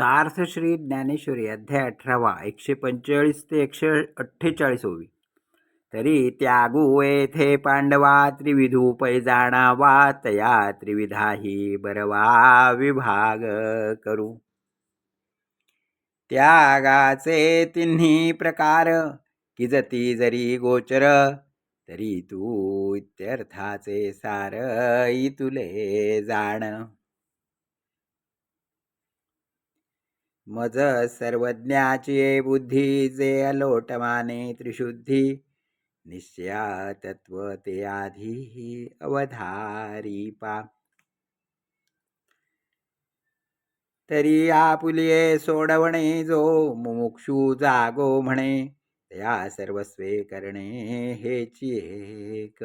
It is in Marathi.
सार्थ श्री ज्ञानेश्वरी अध्याय अठरावा एकशे पंचेचाळीस ते एकशे अठ्ठेचाळीस होवी तरी त्यागू येथे पांडवा त्रिविधू पैजाणावा तया त्रिविधाही बरवा विभाग करू. त्यागाचे तिन्ही प्रकार किजती जरी गोचर तरी तू इत्यर्थाचे सार तुले जाण. मज सर्वज्ञाची बुद्धी जे अलोटमाने त्रिशुद्धी. निश्चया तत्व ते आधी अवधारी पा. तरी आपुलिये सोडवणे जो मुमुक्षू जागो म्हणे त्या सर्वस्वे करणे हेची एक.